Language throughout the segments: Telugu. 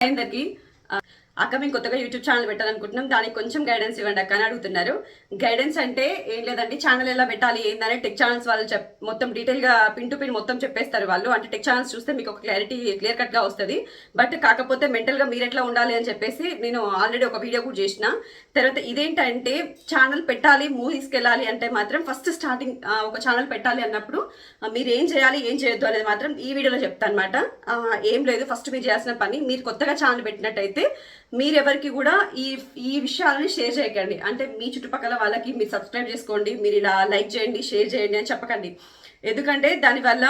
అందరికి అక్క మేము కొత్తగా యూట్యూబ్ ఛానల్ పెట్టాలనుకుంటున్నాం. దానికి కొంచెం గైడెన్స్ ఇవ్వండి అక్క అని అడుగుతున్నారు. గైడెన్స్ అంటే ఏం లేదండి ఛానల్ ఎలా పెట్టాలి ఏందని టెక్ ఛానల్స్ వాళ్ళు చెప్ మొత్తం డీటెయిల్గా పిన్ టు పిన్ మొత్తం చెప్పేస్తారు వాళ్ళు. అంటే టెక్ ఛానల్స్ చూస్తే మీకు ఒక క్లారిటీ క్లియర్ కట్గా వస్తుంది. బట్ కాకపోతే మెంటల్గా మీరు ఎట్లా ఉండాలి అని చెప్పేసి నేను ఆల్రెడీ ఒక వీడియో కూడా చేసిన. తర్వాత ఇదేంటంటే ఛానల్ పెట్టాలి మూవ్ తీసుకెళ్ళాలి అంటే మాత్రం ఫస్ట్ స్టార్టింగ్ ఒక ఛానల్ పెట్టాలి అన్నప్పుడు మీరు ఏం చేయాలి ఏం చేయొద్దు అనేది మాత్రం ఈ వీడియోలో చెప్తాను అనమాట ఏం లేదు ఫస్ట్ మీరు చేయాల్సిన పని. మీరు కొత్తగా ఛానల్ పెట్టినట్టయితే మీరెవరికి కూడా ఈ ఈ విషయాలని షేర్ చేయకండి. అంటే మీ చుట్టుపక్కల వాళ్ళకి మీరు సబ్స్క్రైబ్ చేసుకోండి మీరు ఇలా లైక్ చేయండి షేర్ చేయండి అని చెప్పకండి. ఎందుకంటే దానివల్ల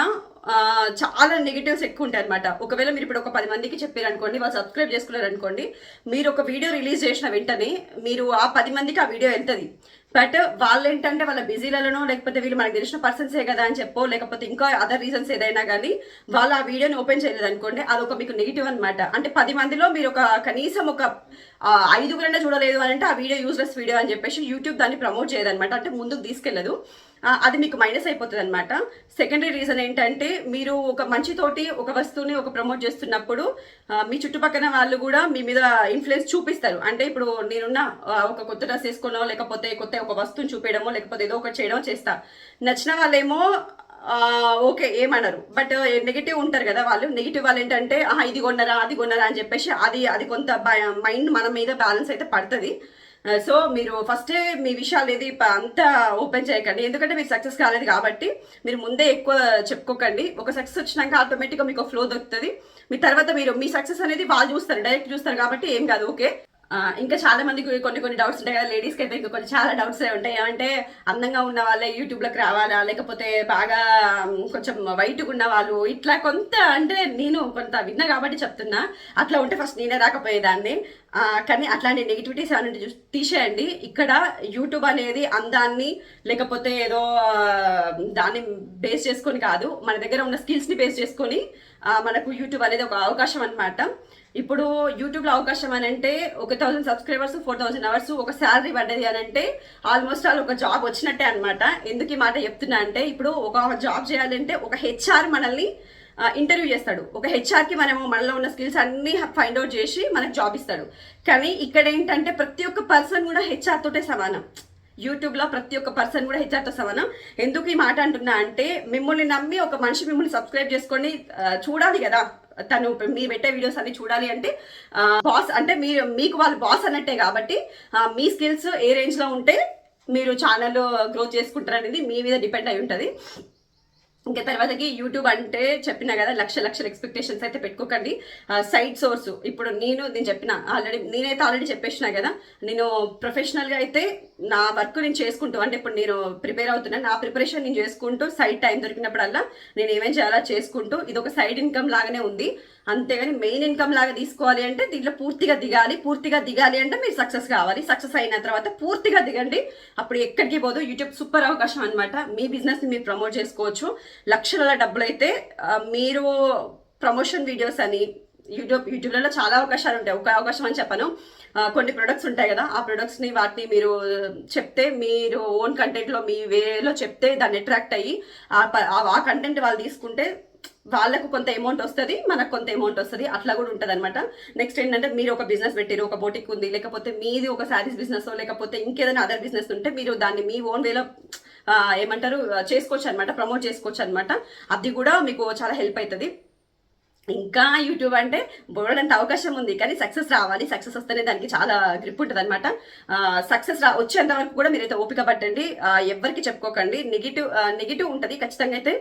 చాలా నెగిటివ్స్ ఎక్కువ ఉంటాయి అనమాట ఒకవేళ మీరు ఇప్పుడు ఒక పది మందికి చెప్పారు అనుకోండి వాళ్ళు సబ్స్క్రైబ్ చేసుకున్నారు అనుకోండి మీరు ఒక వీడియో రిలీజ్ చేసిన వెంటనే మీరు ఆ పది మందికి ఆ వీడియో వెళ్తుంది. బట్ వాళ్ళు ఏంటంటే వాళ్ళ బిజీలలోనో లేకపోతే వీళ్ళు మనకు తెలిసిన పర్సన్సే కదా అని చెప్పో లేకపోతే ఇంకా అదర్ రీజన్స్ ఏదైనా కానీ వాళ్ళు ఆ వీడియోని ఓపెన్ చేయలేదు అనుకోండి అది ఒక మీకు నెగిటివ్ అనమాట అంటే పది మందిలో మీరు ఒక కనీసం ఒక ఐదుగురైనా చూడలేదు అని అంటే ఆ వీడియో యూజ్లెస్ వీడియో అని చెప్పేసి యూట్యూబ్ దాన్ని ప్రమోట్ చేయదనమాట అంటే ముందుకు తీసుకెళ్ళదు. అది మీకు మైనస్ అయిపోతుంది అనమాట సెకండరీ రీజన్ ఏంటంటే మీరు ఒక మంచితోటి ఒక వస్తువుని ఒక ప్రమోట్ చేస్తున్నప్పుడు మీ చుట్టుపక్కల వాళ్ళు కూడా మీ మీద ఇన్ఫ్లుయెన్స్ చూపిస్తారు. అంటే ఇప్పుడు నేనున్న ఒక కొత్త డ్రెస్ వేసుకోనో లేకపోతే కొత్త ఒక వస్తువుని చూపించడమో లేకపోతే ఏదో ఒకటి చేయడమో చేస్తా. నచ్చిన వాళ్ళేమో ఓకే ఏమన్నారు బట్ నెగిటివ్ ఉంటారు కదా వాళ్ళు. నెగిటివ్ వాళ్ళు ఏంటంటే ఇది కొన్నారా అది కొన్నరా అని చెప్పేసి అది అది కొంత మైండ్ మన మీద బ్యాలెన్స్ అయితే పడుతుంది. Uh, సో మీరు ఫస్టే మీ విషయాలు ఏది అంతా ఓపెన్ చేయకండి. ఎందుకంటే మీరు సక్సెస్ కాలేదు కాబట్టి మీరు ముందే ఎక్కువ చెప్పుకోకండి. ఒక సక్సెస్ వచ్చినాక ఆటోమేటిక్గా మీకు ఫ్లో దొరుకుతుంది. మీ తర్వాత మీరు మీ సక్సెస్ అనేది వాళ్ళు చూస్తారు డైరెక్ట్ చూస్తారు కాబట్టి ఏం కాదు ఓకే ఇంకా చాలా మందికి కొన్ని కొన్ని డౌట్స్ ఉంటాయి కదా లేడీస్కి అయితే ఇంకా కొన్ని చాలా డౌట్స్ ఉంటాయి. ఏమంటే అందంగా ఉన్న వాళ్ళే యూట్యూబ్లోకి రావాలా? లేకపోతే బాగా కొంచెం వైట్గా ఉన్న వాళ్ళు? ఇట్లా కొంత అంటే నేను కొంత విన్నా కాబట్టి చెప్తున్నా. అట్లా ఉంటే ఫస్ట్ నేనే రాకపోయేదాన్ని. కానీ అట్లాంటి నెగిటివిటీస్ ఏమైనా తీసేయండి. ఇక్కడ యూట్యూబ్ అనేది అందాన్ని లేకపోతే ఏదో దాన్ని బేస్ చేసుకొని కాదు. మన దగ్గర ఉన్న స్కిల్స్ని బేస్ చేసుకొని మనకు యూట్యూబ్ అనేది ఒక అవకాశం అన్నమాట. ఇప్పుడు యూట్యూబ్లో అవకాశం అని అంటే ఒక thousand subscribers four thousand hours ఒక శాలరీ పడ్డది అని అంటే ఆల్మోస్ట్ ఆల్ ఒక జాబ్ వచ్చినట్టే అనమాట ఎందుకు ఈ మాట చెప్తున్నా అంటే ఇప్పుడు ఒక జాబ్ చేయాలంటే ఒక హెచ్ఆర్ మనల్ని ఇంటర్వ్యూ చేస్తాడు. ఒక హెచ్ఆర్కి మనము మనలో ఉన్న స్కిల్స్ అన్ని ఫైండ్ అవుట్ చేసి మనకు జాబ్ ఇస్తాడు. కానీ ఇక్కడ ఏంటంటే ప్రతి ఒక్క పర్సన్ కూడా హెచ్ఆర్ తోటే సమానం. యూట్యూబ్లో ప్రతి ఒక్క పర్సన్ కూడా హెచ్ఆర్తో సమానం. ఎందుకు ఈ మాట అంటున్నా అంటే మిమ్మల్ని నమ్మి ఒక మనిషి మిమ్మల్ని సబ్స్క్రైబ్ చేసుకొని చూడాలి కదా. తను మీరు పెట్టే వీడియోస్ అన్ని చూడాలి అంటే బాస్ అంటే మీరు మీకు వాళ్ళు బాస్ అన్నట్టే కాబట్టి మీ స్కిల్స్ ఏ రేంజ్లో ఉంటే మీరు ఛానల్ గ్రోత్ చేసుకుంటారు అనేది మీ మీద డిపెండ్ అయి ఉంటుంది. ఇంకా తర్వాతకి యూట్యూబ్ అంటే చెప్పిన కదా లక్ష లక్షల ఎక్స్పెక్టేషన్స్ అయితే పెట్టుకోకండి. సైడ్ సోర్స్ ఇప్పుడు నేను నేను చెప్పిన ఆల్రెడీ నేనైతే ఆల్రెడీ చెప్పేసిన కదా నేను ప్రొఫెషనల్గా అయితే నా వర్క్ నేను చేసుకుంటూ అంటే ఇప్పుడు నేను ప్రిపేర్ అవుతున్నాను నా ప్రిపరేషన్ నేను చేసుకుంటూ సైడ్ టైం దొరికినప్పుడల్లా నేను ఏమేం చేయాలో చేసుకుంటూ ఇది ఒక సైడ్ ఇన్కమ్ లాగానే ఉంది. అంతేగాని మెయిన్ ఇన్కమ్ లాగా తీసుకోవాలి అంటే దీంట్లో పూర్తిగా దిగాలి పూర్తిగా దిగాలి అంటే మీరు సక్సెస్ కావాలి. సక్సెస్ అయిన తర్వాత పూర్తిగా దిగండి. అప్పుడు ఎక్కడికి పోదు. యూట్యూబ్ సూపర్ అవకాశం అనమాట మీ బిజినెస్ని మీరు ప్రమోట్ చేసుకోవచ్చు. లక్షల డబ్బులు అయితే మీరు ప్రమోషన్ వీడియోస్ అని యూట్యూబ్ యూట్యూబ్లలో చాలా అవకాశాలు ఉంటాయి. ఒక అవకాశం అని చెప్పను. కొన్ని ప్రొడక్ట్స్ ఉంటాయి కదా ఆ ప్రొడక్ట్స్ని వాటిని మీరు చెప్తే మీరు ఓన్ కంటెంట్లో మీ వేలో చెప్తే దాన్ని అట్రాక్ట్ అయ్యి ఆ ప- ఆ కంటెంట్ వాళ్ళు తీసుకుంటే వాళ్ళకు కొంత అమౌంట్ వస్తుంది మనకు కొంత అమౌంట్ వస్తుంది. అట్లా కూడా ఉంటుంది అనమాట నెక్స్ట్ ఏంటంటే మీరు ఒక బిజినెస్ పెట్టారు ఒక బోటిక్ ఉంది లేకపోతే మీది ఒక శారీస్ బిజినెస్ లేకపోతే ఇంకేదైనా అదర్ బిజినెస్ ఉంటే మీరు దాన్ని మీ ఓన్ వేలో ఏమంటారు చేసుకోవచ్చు అనమాట ప్రమోట్ చేసుకోవచ్చు అనమాట అది కూడా మీకు చాలా హెల్ప్ అవుతుంది. ఇంకా యూట్యూబ్ అంటే బోడడంత అవకాశం ఉంది కానీ సక్సెస్ రావాలి. సక్సెస్ వస్తేనే దానికి చాలా గ్రిప్ ఉంటుంది అనమాట సక్సెస్ రా వచ్చేంత వరకు కూడా మీరైతే ఓపిక పట్టండి. ఎవరికి చెప్పుకోకండి. నెగిటివ్ నెగిటివ్ ఉంటుంది ఖచ్చితంగా అయితే.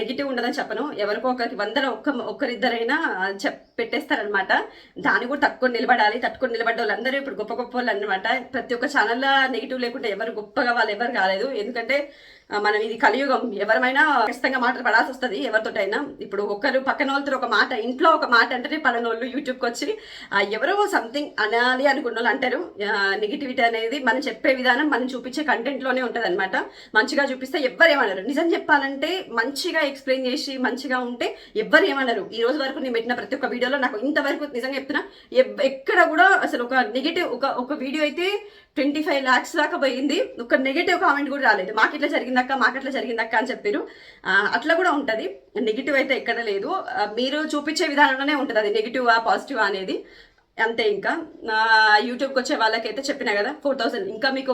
నెగిటివ్ ఉండదని చెప్పను. ఎవరికో ఒకరికి వందల ఒక్క ఒక్కరిద్దరైనా చెప్ పెట్టేస్తారనమాట దాన్ని కూడా తక్కువ నిలబడాలి. తట్టుకొని నిలబడ్డ వాళ్ళందరూ ఇప్పుడు గొప్ప గొప్ప వాళ్ళు అనమాట ప్రతి ఒక్క ఛానల్లో నెగిటివ్ లేకుండా ఎవరు గొప్పగా వాళ్ళు ఎవరు కాలేదు. ఎందుకంటే మనం ఇది కలియుగం. ఎవరమైనా ఖచ్చితంగా మాటలు పడాల్సి వస్తుంది ఎవరితోటైనా. ఇప్పుడు ఒకరు పక్కన వాళ్ళతో ఒక మాట ఇంట్లో ఒక మాట అంటేనే పలనోళ్ళు యూట్యూబ్కి వచ్చి ఎవరో సంథింగ్ అనాలి అనుకున్న వాళ్ళు అంటారు నెగిటివిటీ అనేది మనం చెప్పే విధానం మనం చూపించే కంటెంట్లోనే ఉంటుంది అనమాట మంచిగా చూపిస్తే ఎవ్వరు ఏమనరు. నిజం చెప్పాలంటే మంచిగా ఎక్స్ప్లెయిన్ చేసి మంచిగా ఉంటే ఎవ్వరు ఏమనరు. ఈ రోజు వరకు నేను పెట్టిన ప్రతి ఒక్క వీడియోలో నాకు ఇంతవరకు నిజంగా చెప్తున్నా ఎక్కడ కూడా అసలు ఒక నెగిటివ్ ఒక ఒక వీడియో అయితే ట్వంటీ ఫైవ్ ల్యాక్స్ దాకా పోయింది. ఒక నెగిటివ్ కామెంట్ కూడా రాలేదు. మాకు ఇట్లా జరిగిందక్క మాకు జరిగిందక్క అని చెప్పారు. అట్లా కూడా ఉంటుంది. నెగిటివ్ అయితే ఎక్కడ లేదు. మీరు చూపించే విధానంలోనే ఉంటుంది అది నెగిటివ్ పాజిటివ్ అనేది. అంతే ఇంకా. యూట్యూబ్కి వచ్చే వాళ్ళకైతే చెప్పిన కదా ఫోర్ థౌసండ్. ఇంకా మీకు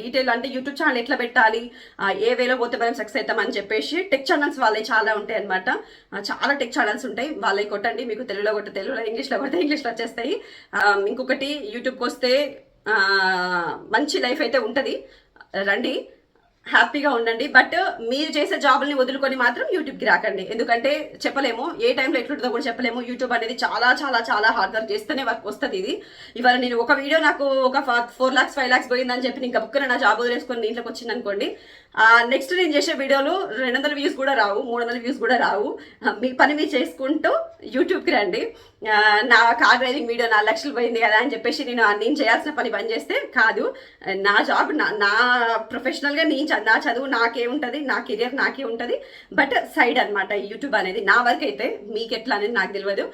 డీటెయిల్ అంటే యూట్యూబ్ ఛానల్ ఎట్లా పెట్టాలి ఏ వేలో పోతే మనం సక్సెస్ అవుతామని చెప్పేసి టెక్ ఛానల్స్ వాళ్ళే చాలా ఉంటాయి అనమాట చాలా టెక్ ఛానల్స్ ఉంటాయి. వాళ్ళే కొట్టండి. మీకు తెలుగులో కొట్టే తెలుగులో ఇంగ్లీష్లో కొడితే ఇంగ్లీష్లో వచ్చేస్తాయి. ఇంకొకటి యూట్యూబ్కి వస్తే మంచి లైఫ్ అయితే ఉంటుంది. రండి హ్యాపీగా ఉండండి. బట్ మీరు చేసే జాబుల్ని వదులుకొని మాత్రం యూట్యూబ్కి రాకండి. ఎందుకంటే చెప్పలేము ఏ టైంలో ఎట్లుంటుందో కూడా చెప్పలేము. యూట్యూబ్ అనేది చాలా చాలా చాలా హార్డ్ వర్క్ చేస్తేనే వర్క్ వస్తుంది ఇది. ఇవాళ నేను ఒక వీడియో నాకు ఒక ఫోర్ ల్యాక్స్ ఫైవ్ ల్యాక్స్ పోయిందని చెప్పి ఇంకా బుక్కన నా జాబ్ వదిలేసుకొని ఇంట్లోకి వచ్చింది అనుకోండి. నెక్స్ట్ నేను చేసే వీడియోలు రెండు వందల వ్యూస్ కూడా రావు మూడు వందల వ్యూస్ కూడా రావు. మీ పని మీరు చేసుకుంటూ యూట్యూబ్కి రండి. నా కార్ డ్రైవింగ్ వీడియో నాలుగు లక్షలు పోయింది కదా అని చెప్పేసి నేను నేను చేయాల్సిన పని పని చేస్తే కాదు. నా జాబ్ నా నా ప్రొఫెషనల్గా నేను చ- నా చదువు నాకే ఉంటుంది నా కెరియర్ నాకే ఉంటుంది బట్ సైడ్ అనమాట యూట్యూబ్ అనేది నా వరకు అయితే మీకు ఎట్లా అనేది నాకు తెలియదు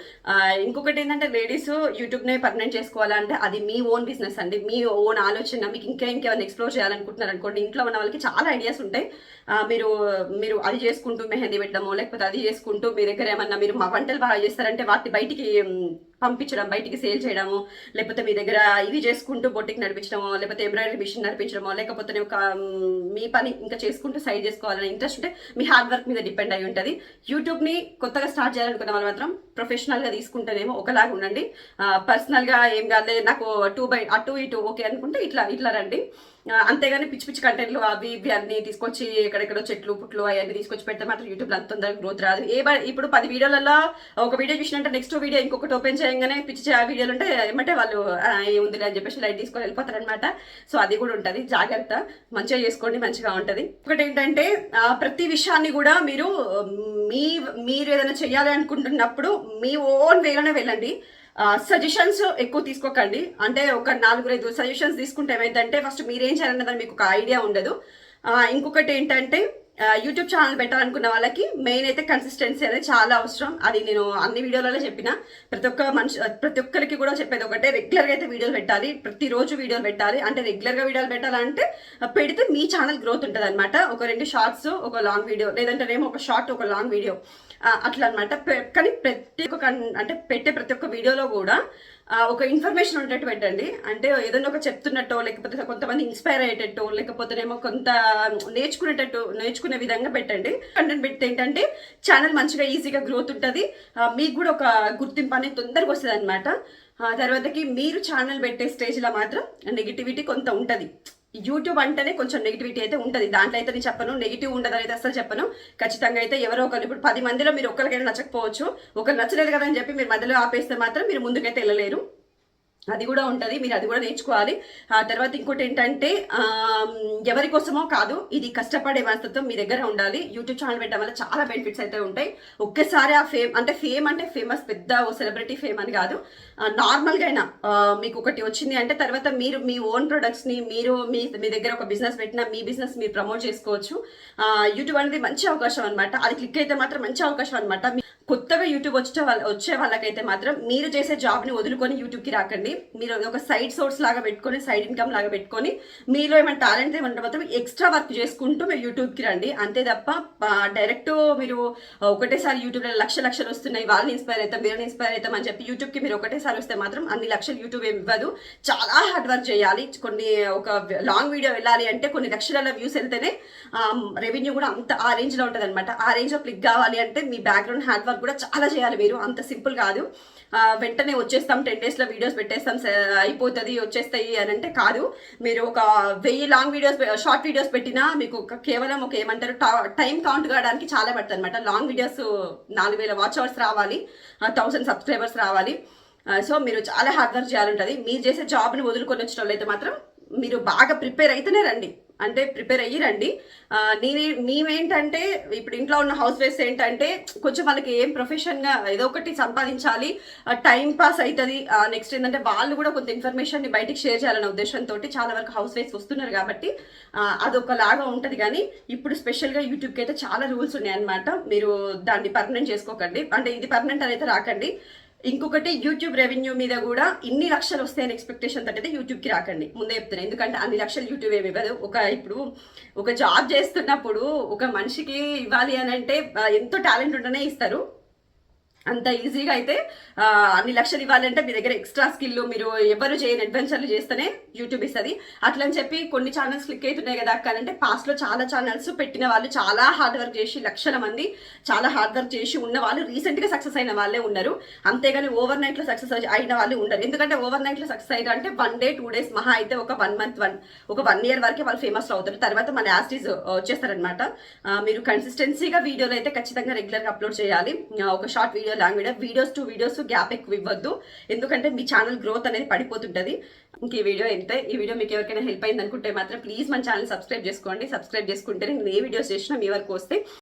ఇంకొకటి ఏంటంటే లేడీస్ యూట్యూబ్నే పర్మనెంట్ చేసుకోవాలంటే అది మీ ఓన్ బిజినెస్ అండి. మీ ఓన్ ఆలోచన మీకు ఇంకా ఇంకేమైనా ఎక్స్ప్లోర్ చేయాలనుకుంటున్నారు అనుకోండి ఇంట్లో ఉన్న వాళ్ళకి చాలా ఐడియాస్ ఉంటాయి. మీరు మీరు అది చేసుకుంటూ మెహందీ పెట్టడము లేకపోతే అది చేసుకుంటూ మీ దగ్గర ఏమన్నా మీరు మా వంటలు బాగా చేస్తారంటే వాటిని బయటికి పంపించడం బయటికి సేల్ చేయడము లేకపోతే మీ దగ్గర ఇవి చేసుకుంటూ బొట్టికి నడిపించడము లేకపోతే ఎంబ్రాయిడరీ మిషన్ నడిపించడమో లేకపోతే ఒక మీ పని ఇంకా చేసుకుంటూ సైడ్ చేసుకోవాలనే ఇంట్రెస్ట్ ఉంటే మీ హార్డ్ వర్క్ మీద డిపెండ్ అయి ఉంటుంది. యూట్యూబ్ని కొత్తగా స్టార్ట్ చేయాలనుకున్న వాళ్ళు మాత్రం ప్రొఫెషనల్గా తీసుకుంటేనేమో ఒకలాగా ఉండండి. పర్సనల్గా ఏం కాదు నాకు టూ బై అటు ఇటు ఓకే అనుకుంటే ఇట్లా ఇట్లా రండి. అంతేగాని పిచ్చి పిచ్చి కంటెంట్లు అవి ఇవి అన్ని తీసుకొచ్చి ఎక్కడెక్కడో చెట్లు పుట్లు అవన్నీ తీసుకొచ్చి పెడితే మాత్రం యూట్యూబ్లో అంత తొందరగా గ్రోత్ రాదు. ఏ ఇప్పుడు పది వీడియోలలో ఒక వీడియో చూసినంటే నెక్స్ట్ వీడియో ఇంకొకటి ఓపెన్ చేయగానే పిచ్చి ఆ వీడియోలు ఉంటే ఏమంటే వాళ్ళు ఏముంది అని చెప్పేసి లైట్ తీసుకొని వెళ్ళిపోతారనమాట సో అది కూడా ఉంటుంది. జాగ్రత్త. మంచిగా చేసుకోండి మంచిగా ఉంటుంది. ఒకటి ఏంటంటే ప్రతి విషయాన్ని కూడా మీరు మీ మీరు ఏదైనా చేయాలి అనుకుంటున్నప్పుడు మీ ఓన్ వేలోనే వెళ్ళండి. సజెషన్స్ ఎక్కువ తీసుకోకండి. అంటే ఒక నాలుగు ఐదు సజెషన్స్ తీసుకుంటే ఏమైందంటే ఫస్ట్ మీరేం చేయాలన్నదని మీకు ఒక ఐడియా ఉండదు. ఇంకొకటి ఏంటంటే యూట్యూబ్ ఛానల్ పెట్టాలనుకున్న వాళ్ళకి మెయిన్ అయితే కన్సిస్టెన్సీ అనేది చాలా అవసరం. అది నేను అన్ని వీడియోలలో చెప్పిన. ప్రతి ఒక్క మనిషి ప్రతి ఒక్కరికి కూడా చెప్పేది ఒకటే. రెగ్యులర్గా అయితే వీడియోలు పెట్టాలి. ప్రతిరోజు వీడియోలు పెట్టాలి. అంటే రెగ్యులర్గా వీడియోలు పెట్టాలంటే పెడితే మీ ఛానల్ గ్రోత్ ఉంటుంది అనమాట ఒక రెండు షార్ట్స్ ఒక లాంగ్ వీడియో లేదంటేనేమో ఒక షార్ట్ ఒక లాంగ్ వీడియో అట్లా అనమాట కానీ ప్రతి ఒక్క అంటే పెట్టే ప్రతి ఒక్క వీడియోలో కూడా ఒక ఇన్ఫర్మేషన్ ఉండేట్టు పెట్టండి. అంటే ఏదైనా ఒక చెప్తున్నట్టో లేకపోతే కొంతమంది ఇన్స్పైర్ అయ్యేటట్టు లేకపోతేనేమో కొంత నేర్చుకునేటట్టు నేర్చుకునే విధంగా పెట్టండి. కంటెంట్ పెడితే ఏంటంటే ఛానల్ మంచిగా ఈజీగా గ్రోత్ ఉంటుంది. మీకు కూడా ఒక గుర్తింపు అనేది తొందరగా వస్తుంది అనమాట తర్వాతకి మీరు ఛానల్ పెట్టే స్టేజ్లో మాత్రం నెగిటివిటీ కొంత ఉంటుంది. యూట్యూబ్ అంటేనే కొంచెం నెగిటివిటీ అయితే ఉంటుంది. దాంట్లో అయితే నేను చెప్పను. నెగిటివ్ ఉండదు అయితే అసలు చెప్పను. ఖచ్చితంగా అయితే ఎవరో ఒకరు ఇప్పుడు పది మందిలో మీరు ఒక్కరికైనా నచ్చకపోవచ్చు. ఒకరు నచ్చలేదు కదా అని చెప్పి మీరు మధ్యలో ఆపేస్తే మాత్రం మీరు ముందుకైతే వెళ్ళలేరు. అది కూడా ఉంటుంది మీరు అది కూడా నేర్చుకోవాలి. ఆ తర్వాత ఇంకోటి ఏంటంటే ఎవరికోసమో ఎవరి కోసమో కాదు ఇది కష్టపడే మనస్తత్వం మీ దగ్గర ఉండాలి. యూట్యూబ్ ఛానల్ పెట్టడం వల్ల చాలా బెనిఫిట్స్ అయితే ఉంటాయి. ఒక్కసారి ఆ ఫేమ్ అంటే ఫేమ్ అంటే ఫేమస్ పెద్ద సెలబ్రిటీ ఫేమ్ అని కాదు. నార్మల్గా అయినా మీకు ఒకటి వచ్చింది అంటే తర్వాత మీరు మీ ఓన్ ప్రొడక్ట్స్ని మీరు మీ మీ దగ్గర ఒక బిజినెస్ పెట్టినా మీ బిజినెస్ మీరు ప్రమోట్ చేసుకోవచ్చు. యూట్యూబ్ అనేది మంచి అవకాశం అనమాట అది క్లిక్ అయితే మాత్రం మంచి అవకాశం అనమాట కొత్తగా యూట్యూబ్ వచ్చే వాళ్ళ వచ్చే వాళ్ళకైతే మాత్రం మీరు చేసే జాబ్ని వదులుకొని యూట్యూబ్కి రాకండి. మీరు ఒక సైడ్ సోర్స్ లాగా పెట్టుకొని సైడ్ ఇన్కమ్ లాగా పెట్టుకొని మీలో ఏమైనా టాలెంట్ ఏమంటే మాత్రం ఎక్స్ట్రా వర్క్ చేసుకుంటూ మీరు యూట్యూబ్కి రండి. అంతే తప్ప డైరెక్ట్ మీరు ఒకటేసారి యూట్యూబ్లో లక్ష లక్షలు వస్తున్నాయి వాళ్ళని ఇన్స్పైర్ అవుతాం వీళ్ళని ఇన్స్పైర్ అవుతాం అని చెప్పి యూట్యూబ్కి మీరు ఒకటేసారి వస్తే మాత్రం అన్ని లక్షలు యూట్యూబ్ ఇవ్వదు. చాలా హార్డ్ వర్క్ చేయాలి. కొన్ని ఒక లాంగ్ వీడియో వెళ్ళాలి అంటే కొన్ని లక్షల వ్యూస్ వెళ్తేనే రెవెన్యూ కూడా అంత ఆ రేంజ్లో ఉంటుంది అనమాట ఆ రేంజ్లో క్లిక్ కావాలి అంటే మీ బ్యాక్గ్రౌండ్ హార్డ్ వర్క్ కూడా చాలా చేయాలి మీరు. అంత సింపుల్ కాదు. వెంటనే వచ్చేస్తాం టెన్ డేస్లో వీడియోస్ పెట్టేస్తాం అయిపోతుంది వచ్చేస్తాయి అని అంటే కాదు. మీరు ఒక వెయ్యి లాంగ్ వీడియోస్ షార్ట్ వీడియోస్ పెట్టినా మీకు ఒక కేవలం ఒక ఏమంటారు టైం కౌంట్ కావడానికి చాలా పడుతుంది అనమాట లాంగ్ వీడియోస్ నాలుగు వేల వాచ్ అవర్స్ రావాలి థౌసండ్ సబ్స్క్రైబర్స్ రావాలి. సో మీరు చాలా హార్డ్ వర్క్ చేయాలంటుంది మీరు చేసే జాబ్ని వదులుకొని వచ్చిన వాళ్ళైతే మాత్రం మీరు బాగా ప్రిపేర్ అయితేనే రండి. అంటే ప్రిపేర్ అయ్యి రండి. నేనే మేమేంటంటే ఇప్పుడు ఇంట్లో ఉన్న హౌస్ వైఫ్స్ ఏంటంటే కొంచెం వాళ్ళకి ఏం ప్రొఫెషన్గా ఏదో ఒకటి సంపాదించాలి టైం పాస్ అవుతుంది నెక్స్ట్ ఏంటంటే వాళ్ళు కూడా కొంత ఇన్ఫర్మేషన్ని బయటికి షేర్ చేయాలనే ఉద్దేశంతో చాలా వరకు హౌస్ వైఫ్స్ వస్తున్నారు కాబట్టి అదొకలాగా ఉంటుంది. కానీ ఇప్పుడు స్పెషల్గా యూట్యూబ్కి అయితే చాలా రూల్స్ ఉన్నాయన్నమాట. మీరు దాన్ని పర్మనెంట్ చేసుకోకండి. అంటే ఇది పర్మనెంట్ అనేది అయితే రాకండి. ఇంకొకటి యూట్యూబ్ రెవెన్యూ మీద కూడా ఇన్ని లక్షలు వస్తాయని ఎక్స్పెక్టేషన్ తట్టితే యూట్యూబ్కి రాకండి. ముందే చెప్తున్నాను ఎందుకంటే అన్ని లక్షలు యూట్యూబ్ ఏమి ఇవ్వదు. ఒక ఇప్పుడు ఒక జాబ్ చేస్తున్నప్పుడు ఒక మనిషికి ఇవ్వాలి అని అంటే ఎంతో టాలెంట్ ఉంటేనే ఇస్తారు. అంత ఈజీగా అయితే అన్ని లక్షలు ఇవ్వాలంటే మీ దగ్గర ఎక్స్ట్రా స్కిల్ మీరు ఎవరు చేయని అడ్వెంచర్లు చేస్తేనే యూట్యూబ్ ఇస్తుంది. అట్లా అని చెప్పి కొన్ని ఛానల్స్ క్లిక్ అవుతున్నాయి కదా కానీ అంటే చాలా ఛానల్స్ పెట్టిన వాళ్ళు చాలా హార్డ్ వర్క్ చేసి లక్షల మంది చాలా హార్డ్ వర్క్ చేసి ఉన్న వాళ్ళు రీసెంట్గా సక్సెస్ అయిన వాళ్ళే ఉన్నారు. అంతేగాని ఓవర్ నైట్లో సక్సెస్ అయిన వాళ్ళు ఉండరు. ఎందుకంటే ఓవర్ నైట్లో సక్సెస్ అయ్యారు అంటే వన్ డే టూ డేస్ మహా అయితే ఒక వన్ మంత్ వన్ ఒక వన్ ఇయర్ వరకే వాళ్ళు ఫేమస్ అవుతారు. తర్వాత మన యాస్టీస్ వచ్చేస్తారనమాట మీరు కన్సిస్టెన్సీగా వీడియోలు అయితే ఖచ్చితంగా రెగ్యులర్గా అప్లోడ్ చేయాలి. ఒక short video long video videos to videos gap ఎక్కువ ఇవ్వద్దు. ఎందుకంటే మీ ఛానల్ గ్రోత్ అనేది పడిపోతుంటది. ఇంక ఈ వీడియో అయితే ఈ వీడియో మీకు ఎవరికైనా హెల్ప్ అయింది అనుకుంటే మాత్రం ప్లీజ్ మన ఛానల్ సబ్స్క్రైబ్ చేసుకోండి. సబ్స్క్రైబ్ చేసుకుంటే నేను ఏ వీడియోస్ చేసినా మీ వరకు వస్తే